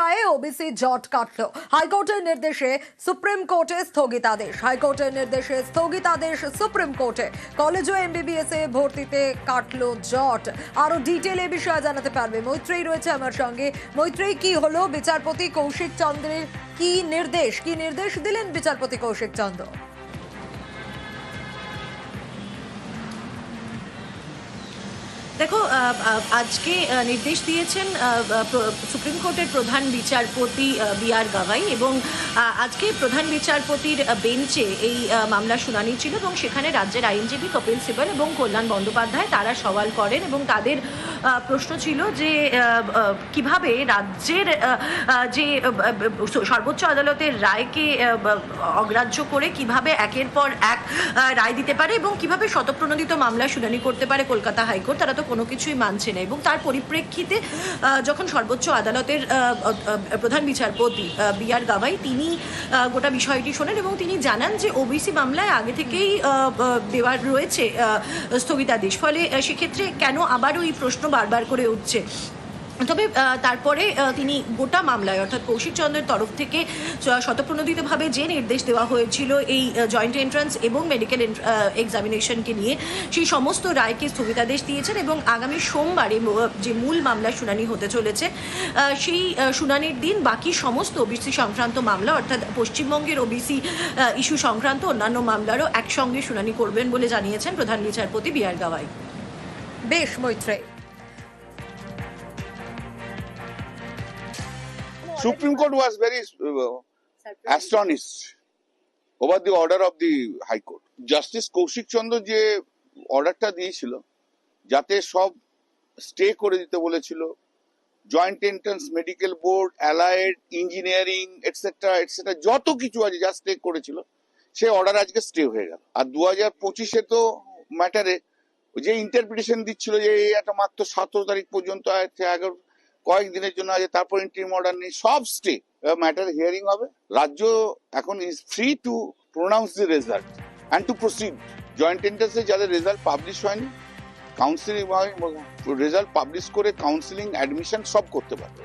রায়ে ওবিসি জট কাটল। হাইকোর্টের নির্দেশে সুপ্রিম কোর্টে স্থগিতাদেশ। হাইকোর্টের নির্দেশে স্থগিতাদেশ সুপ্রিম কোর্টে। কলেজ ও এমবিবিএস এ ভর্তিতে কাটলো জট। আরও ডিটেল এ বিষয়ে জানাতে পারবে মৈত্রেই রয়েছে আমার সঙ্গে। মৈত্রেই কি হলো? বিচারপতি কৌশিক চন্দ্রের কি নির্দেশ? কি নির্দেশ দিলেন বিচারপতি কৌশিক চন্দ্র? দেখো আজকে নির্দেশ দিয়েছেন সুপ্রিম কোর্টের প্রধান বিচারপতি বি আর গাভাই এবং আজকে প্রধান বিচারপতির বেঞ্চে এই আহ, মামলার শুনানি ছিল এবং সেখানে রাজ্যের আইনজীবী কপিল সিবাল এবং কল্যাণ বন্দ্যোপাধ্যায় তারা সওয়াল করেন এবং তাদের প্রশ্ন ছিল যে কীভাবে রাজ্যের যে সর্বোচ্চ আদালতের রায়কে অগ্রাহ্য করে কীভাবে একের পর এক রায় দিতে পারে এবং কীভাবে শতপ্রণোদিত মামলা শুনানি করতে পারে কলকাতা হাইকোর্ট তারা তো কোনো কিছুই মানছে না এবং তার পরিপ্রেক্ষিতে যখন সর্বোচ্চ আদালতের প্রধান বিচারপতি বি আর গাভাই, তিনি গোটা বিষয়টি শোনেন এবং তিনি জানান যে ওবিসি মামলায় আগে থেকেই দেওয়ার রয়েছে স্থগিতাদেশ। ফলে সেক্ষেত্রে কেন আবারও এই প্রশ্ন বারবার করে উঠছে? তবে তারপরে তিনি গোটা মামলায়, অর্থাৎ কৌশিক চন্দ্রের তরফ থেকে স- শতপ্রণোদিতভাবে যে নির্দেশ দেওয়া হয়েছিল এই জয়েন্ট এন্ট্রান্স এবং মেডিকেল এক্সামিনেশনকে নিয়ে, সেই সমস্ত রায়কে স্থগিতাদেশ দিয়েছেন এবং আগামী সোমবারে যে মূল মামলা শুনানি হতে চলেছে সেই শুনানির দিন বাকি সমস্ত ওবিসি সংক্রান্ত মামলা, অর্থাৎ পশ্চিমবঙ্গের ওবিসি ইস্যু সংক্রান্ত অন্যান্য মামলারও একসঙ্গে শুনানি করবেন বলে জানিয়েছেন প্রধান বিচারপতি বি আর গাওয়াই। বেশ মৈত্রেই Supreme Court was very uh, astonished over the order of the High Court. Justice Kaushik চন্দ্র যে অর্ডারটা দিয়েছিল যাতে সব স্টে করে দিতে বলেছিল joint entrance medical board allied engineering etcetera etcetera যত কিছু আছে যা স্টে করেছিল সে অর্ডার আজকে স্টে হয়ে গেল আর দু হাজার পঁচিশে তো ম্যাটারে যে ইন্টারপ্রিটেশন দিচ্ছিল যে এই একটা মাত্র সতেরো তারিখ পর্যন্ত এগারো কয়েকদিনের জন্য আছে, তারপর ইন্টারিম অর্ডার নেই, সব স্টে ম্যাটার হিয়ারিং হবে। রাজ্য এখন is free to pronounce the result and to proceed joint এন্ট্রান্সে যাদের রেজাল্ট পাবলিশ হয়নি কাউন্সিলিং রেজাল্ট পাবলিশ করে কাউন্সিলিং অ্যাডমিশন সব করতে পারবে।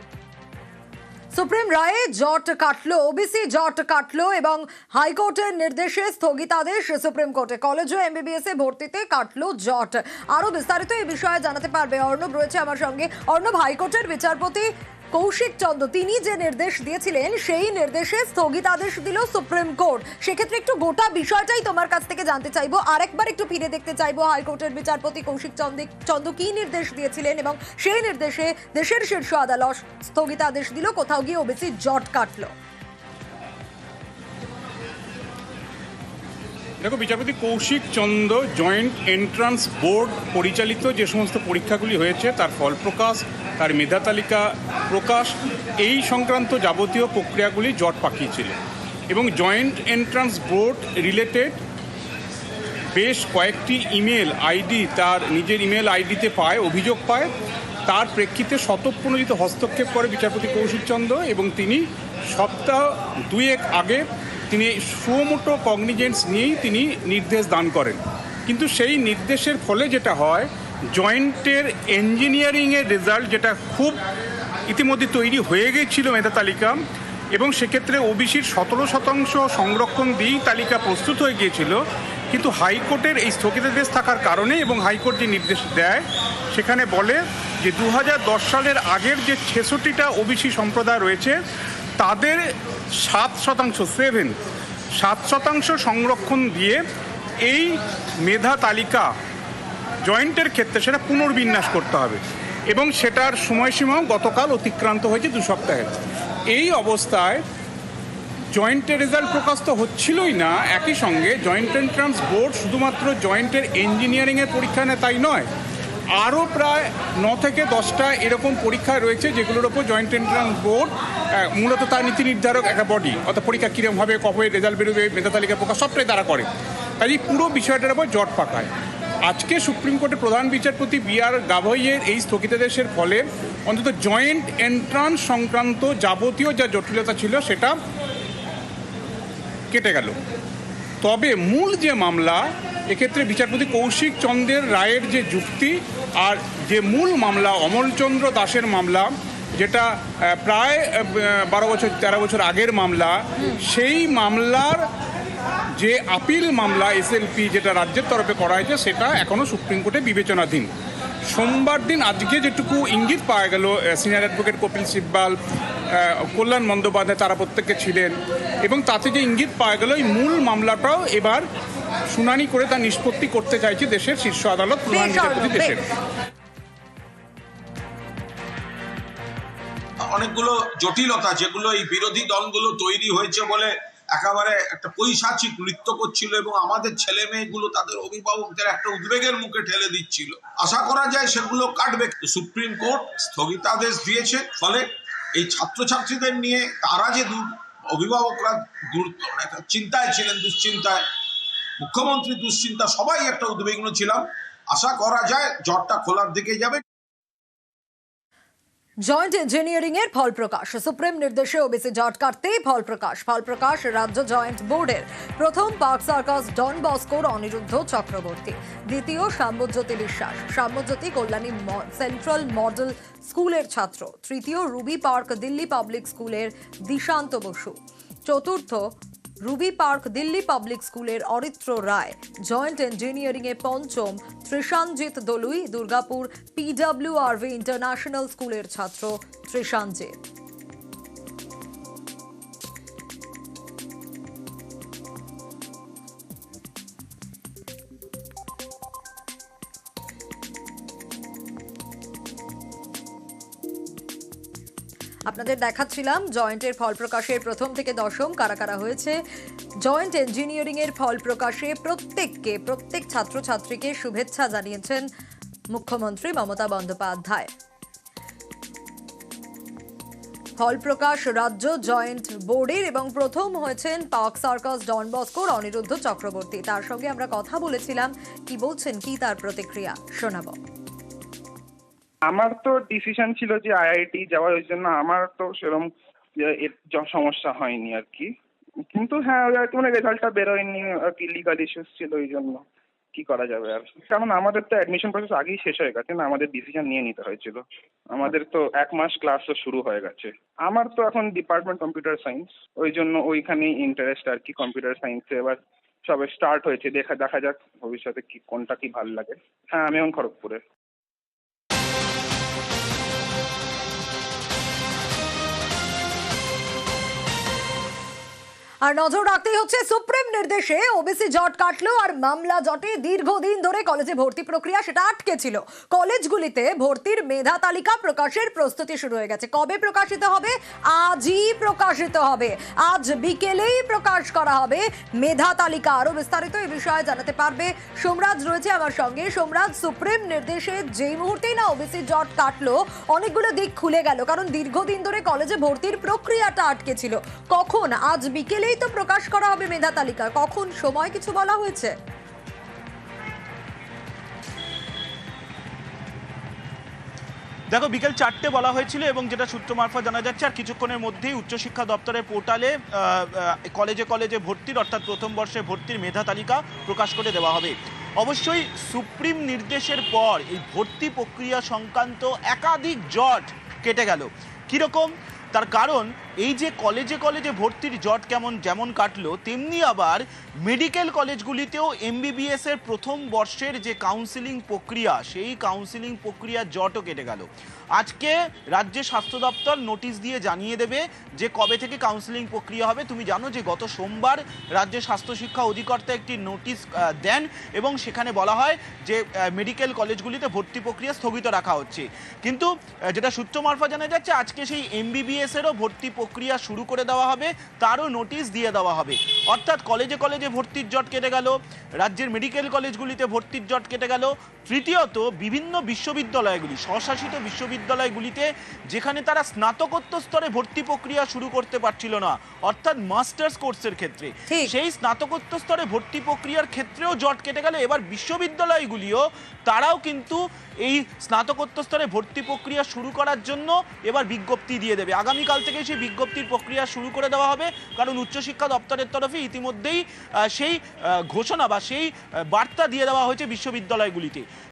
সুপ্রিম রায়ে জট কাটলো ওবিসি জট কাটলো এবং হাইকোর্টের নির্দেশে স্থগিতাদেশ সুপ্রিম কোর্টে। কলেজ ও এমবিবিএস এ ভর্তিতে কাটলো জট। আরও বিস্তারিত এই বিষয়ে জানাতে পারবে অর্ণব। রয়েছে আমার সঙ্গে অর্ণব, হাইকোর্টের বিচারপতি কৌশিক চন্দ্র, তিনি যে নির্দেশ দিয়েছিলেন, সেই নির্দেশে স্থগিতাদেশ দিল সুপ্রিম কোর্ট। সেক্ষেত্রে একটু গোটা বিষয়টাই তোমার কাছ থেকে জানতে চাইব। আরেকবার একটু ফিরে দেখতে চাইব হাইকোর্টের বিচারপতি কৌশিক চন্দ্র চন্দ্র কি নির্দেশ দিয়েছিলেন এবং সেই নির্দেশে দেশের শীর্ষ আদালত স্থগিতাদেশ দিল, কোথাও গিয়ে ওবিসি জট কাটলো। দেখো, বিচারপতি Kaushik Chandra joint entrance board পরিচালিত যে সমস্ত পরীক্ষাগুলি হয়েছে, তার ফল প্রকাশ তার মেধা তালিকা প্রকাশ, এই সংক্রান্ত যাবতীয় প্রক্রিয়াগুলি জট পাকিয়েছিল। এবং জয়েন্ট এন্ট্রান্স বোর্ড রিলেটেড বেশ কয়েকটি ইমেল আইডি, তার নিজের ইমেল আইডিতে পায়, অভিযোগ পায়। তার প্রেক্ষিতে শতপ্রণোদিত হস্তক্ষেপ করে বিচারপতি কৌশিক চন্দ্র এবং তিনি সপ্তাহ দুয়েক আগে তিনি সুমোটো কগনিজেন্স নিয়েই তিনি নির্দেশ দান করেন। কিন্তু সেই নির্দেশের ফলে যেটা হয়, জয়েন্টের ইঞ্জিনিয়ারিংয়ের রেজাল্ট যেটা খুব ইতিমধ্যে তৈরি হয়ে গেছিল মেধা তালিকা এবং সেক্ষেত্রে ওবিসির সতেরো শতাংশ সংরক্ষণ দিয়েই তালিকা প্রস্তুত হয়ে গিয়েছিল। কিন্তু হাইকোর্টের এই স্থগিতাদেশ থাকার কারণে এবং হাইকোর্ট যে নির্দেশ দেয়, সেখানে বলে যে দু হাজার দশ সালের আগের যে ছেষট্টিটা ওবিসি সম্প্রদায় রয়েছে তাদের সাত শতাংশ সেভেন সাত শতাংশ সংরক্ষণ দিয়ে এই মেধা তালিকা জয়েন্টের ক্ষেত্রে সেটা পুনর্বিন্যাস করতে হবে। এবং সেটার সময়সীমাও গতকাল অতিক্রান্ত হয়েছে দু সপ্তাহে এই অবস্থায় জয়েন্টের রেজাল্ট প্রকাশ তো হচ্ছিলই না, একই সঙ্গে জয়েন্ট এন্ট্রান্স বোর্ড শুধুমাত্র জয়েন্টের ইঞ্জিনিয়ারিংয়ের পরীক্ষা নেয় তাই নয়, আরও প্রায় ন থেকে দশটা এরকম পরীক্ষায় রয়েছে যেগুলোর ওপর জয়েন্ট এন্ট্রান্স বোর্ড মূলত তার নীতি নির্ধারক একটা বডি অর্থাৎ পরীক্ষা কীরকম হবে, কবে রেজাল্ট বেরোবে মেধা তালিকা প্রকাশ, সবটাই তারা করে। তাই পুরো বিষয়টার উপর জট পাকায়। আজকে সুপ্রিম কোর্টের প্রধান বিচারপতি বি আর গাভইয়ের এই স্থগিতাদেশের ফলে অন্তত জয়েন্ট এন্ট্রান্স সংক্রান্ত যাবতীয় যা জটিলতা ছিল সেটা কেটে গেল। তবে মূল যে মামলা, এক্ষেত্রে বিচারপতি কৌশিক চন্দ্রের রায়ের যে যুক্তি আর যে মূল মামলা, অমলচন্দ্র দাসের মামলা যেটা প্রায় বারো বছর তেরো বছর আগের মামলা সেই মামলার যে আপিল মামলা এসএলপি যেটা রাজ্যের তরফে করা হয়েছে সেটা এখনও সুপ্রিম কোর্টে বিবেচনাধীন। সোমবার দিন আজকে যেটুকু ইঙ্গিত পাওয়া গেল সিনিয়র অ্যাডভোকেট কপিল সিব্বাল কল্যাণ বন্দ্যোপাধ্যায় তারা প্রত্যেকে ছিলেন এবং তাতে যে ইঙ্গিত পাওয়া গেল এই মূল মামলাটাও এবার শুনানি করে তার নিষ্পত্তি করতে চাইছে দেশের শীর্ষ আদালত প্রধান বিচারপতি দেশের। অনেকগুলো জটিলতা, যেগুলো এই বিরোধী দলগুলো তৈরি হয়েছে বলে একেবারে একটা পৈশাচিক নৃত্য করছিল এবং আমাদের ছেলে মেয়েগুলো তাদের অভিভাবকদের একটা উদ্বেগের মুখে ঠেলে দিচ্ছিল। আশা করা যায় সেগুলো কাটবে। সুপ্রিম কোর্ট স্থগিতাদেশ দিয়েছে, ফলে এই ছাত্রছাত্রীদের নিয়ে তারা যে দূর, অভিভাবকরা দূর একটা চিন্তায় ছিলেন, দুশ্চিন্তায়, মুখ্যমন্ত্রী দুশ্চিন্তা, সবাই একটা উদ্বিগ্ন ছিলাম। আশা করা যায় জটটা খোলার দিকে যাবে। জয়েন্ট ইঞ্জিনিয়ারিং এর ফল প্রকাশ সুপ্রিম নির্দেশে ওবিসি জট কাটতেই ফল প্রকাশ ফল প্রকাশ রাজ্য জয়েন্ট বোর্ডের প্রথম পার্ক সার্কাস ডন বস্কোর অনিরুদ্ধ চক্রবর্তী। দ্বিতীয় সাম্যজ্যোতি বিশ্বাস। সাম্যজ্যোতি কল্যাণী সেন্ট্রাল মডেল স্কুলের ছাত্র। তৃতীয় রুবি পার্ক দিল্লি পাবলিক স্কুলের দিশান্ত বসু। চতুর্থ রুবি পার্ক, দিল্লি পাবলিক স্কুলের অরিত্র রায়। জয়েন্ট ইঞ্জিনিয়ারিং এ পঞ্চম ত্রিশানজিৎ দলুই, দুর্গাপুর পিডব্লিউআরভি ইন্টারন্যাশনাল স্কুলের ছাত্র ত্রিশানজিৎ। আপনাদের দেখাচ্ছিলাম, জয়েন্টের ফল প্রকাশের প্রথম থেকে দশম কারা কারা হয়েছে। জয়েন্ট ইঞ্জিনিয়ারিং এর ফল প্রকাশে প্রত্যেককে, প্রত্যেক ছাত্রছাত্রীকে শুভেচ্ছা জানিয়েছেন মুখ্যমন্ত্রী মমতা বন্দ্যোপাধ্যায়। ফল প্রকাশ, রাজ্য জয়েন্ট বোর্ডের এবং প্রথম হয়েছেন পার্ক সার্কাস ডন বস্কোর অনিরুদ্ধ চক্রবর্তী। তার সঙ্গে আমরা কথা বলেছিলাম, কি বলছেন, কি তার প্রতিক্রিয়া? শোনাবো। আমার তো ডিসিশন ছিল যে আইআইটি যাওয়ার, ওই জন্য আমার তো সেরকম সমস্যা হয়নি আর কি। কিন্তু হ্যাঁ ওই আর কি মানে রেজাল্টটা বেরোয়নি আর কি লিগাল ইস্যুস ছিল, ওই জন্য কি করা যাবে আর। কারণ আমাদের তো অ্যাডমিশন প্রসেস আগেই শেষ হয়ে গেছে না, আমাদের ডিসিশন নিয়ে নিতে হয়েছিল। আমাদের তো এক মাস ক্লাসও শুরু হয়ে গেছে। আমার তো এখন ডিপার্টমেন্ট কম্পিউটার সায়েন্স ওই জন্য ওইখানেই ইন্টারেস্ট আর কি কম্পিউটার সায়েন্সে এবার সবে স্টার্ট হয়েছে, দেখা দেখা যাক ভবিষ্যতে কি, কোনটা কি ভালো লাগে। হ্যাঁ আমি এখন খড়গপুরে। আর নজর রাখতেই হচ্ছে সুপ্রিম নির্দেশে ওবিসি জট কাটলো আর মামলা জটে দীর্ঘদিন ধরে কলেজে ভর্তি প্রক্রিয়া সেটা আটকে ছিল। কলেজগুলিতে ভর্তির মেধা তালিকা প্রকাশের প্রস্তুতি শুরু হয়ে গেছে। কবে প্রকাশিত হবে? আজই প্রকাশিত হবে। আজ বিকেলেই প্রকাশ করা হবে। মেধা তালিকা আরও বিস্তারিত এই বিষয়ে জানাতে পারবে সোমরাজ রয়েছে আমার সঙ্গে। সোমরাজ, সুপ্রিম নির্দেশে যেই মুহূর্তেই না ওবিসি জট কাটলো, অনেকগুলো দিক খুলে গেল। কারণ দীর্ঘদিন ধরে কলেজে ভর্তির প্রক্রিয়াটা আটকে ছিল। কখন? আজ বিকেলেই তো প্রকাশ করা হবে মেধা তালিকা। কখন সময় কিছু বলা হয়েছে? দেখো, বিকেল চারটে বলা হয়েছিল এবং যেটা সূত্র মারফত জানা যাচ্ছে, আর কিছুক্ষণের মধ্যেই উচ্চশিক্ষা দপ্তরের পোর্টালে কলেজে কলেজে ভর্তির, অর্থাৎ প্রথম বর্ষে ভর্তির মেধা তালিকা প্রকাশ করে দেওয়া হবে। অবশ্যই সুপ্রিম নির্দেশের পর এই ভর্তি প্রক্রিয়া সংক্রান্ত একাধিক জট কেটে গেল। কীরকম? তার কারণ এই যে কলেজে কলেজে ভর্তির জট কেমন যেমন কাটলো, তেমনি আবার মেডিকেল কলেজগুলিতেও এমবিবিএস এর প্রথম বর্ষের যে কাউন্সিলিং প্রক্রিয়া, সেই কাউন্সিলিং প্রক্রিয়ার জটও কেটে গেল। আজকে রাজ্যের স্বাস্থ্য দপ্তর নোটিশ দিয়ে জানিয়ে দেবে যে কবে থেকে কাউন্সিলিং প্রক্রিয়া হবে। তুমি জানো যে গত সোমবার রাজ্যের স্বাস্থ্য শিক্ষা অধিকর্তা একটি নোটিশ দেন এবং সেখানে বলা হয় যে মেডিকেল কলেজগুলিতে ভর্তি প্রক্রিয়া স্থগিত রাখা হচ্ছে। কিন্তু যেটা সূত্র মারফত জানা যাচ্ছে, আজকে সেই এমবিবিএস এরও ভর্তি প্রক্রিয়া শুরু করে দেওয়া হবে তারও নোটিশ দিয়ে দেওয়া হবে। অর্থাৎ কলেজে কলেজে ভর্তির জট কেটে গেল রাজ্যের মেডিকেল কলেজগুলিতে ভর্তির জট কেটে গেল তৃতীয়ত বিভিন্ন বিশ্ববিদ্যালয়গুলি স্বশাসিত বিশ্ববিদ্যালয়গুলিতে যেখানে তারা স্নাতকোত্তর স্তরে ভর্তি প্রক্রিয়া শুরু করতে পারছিল না অর্থাৎ মাস্টার্স কোর্সের ক্ষেত্রে। সেই স্নাতকোত্তর স্তরে ভর্তি প্রক্রিয়ার ক্ষেত্রেও জট কেটে গেল এবার বিশ্ববিদ্যালয়গুলিও তারাও কিন্তু এই স্নাতকোত্তর স্তরে ভর্তি প্রক্রিয়া শুরু করার জন্য এবার বিজ্ঞপ্তি দিয়ে দেবে। আগামীকাল থেকে সেই বিজ্ঞপ্তির প্রক্রিয়া শুরু করে দেওয়া হবে। কারণ উচ্চশিক্ষা দপ্তরের তরফে ইতিমধ্যেই সেই ঘোষণা বা সেই বার্তা দিয়ে দেওয়া হয়েছে বিশ্ববিদ্যালয়গুলিতে।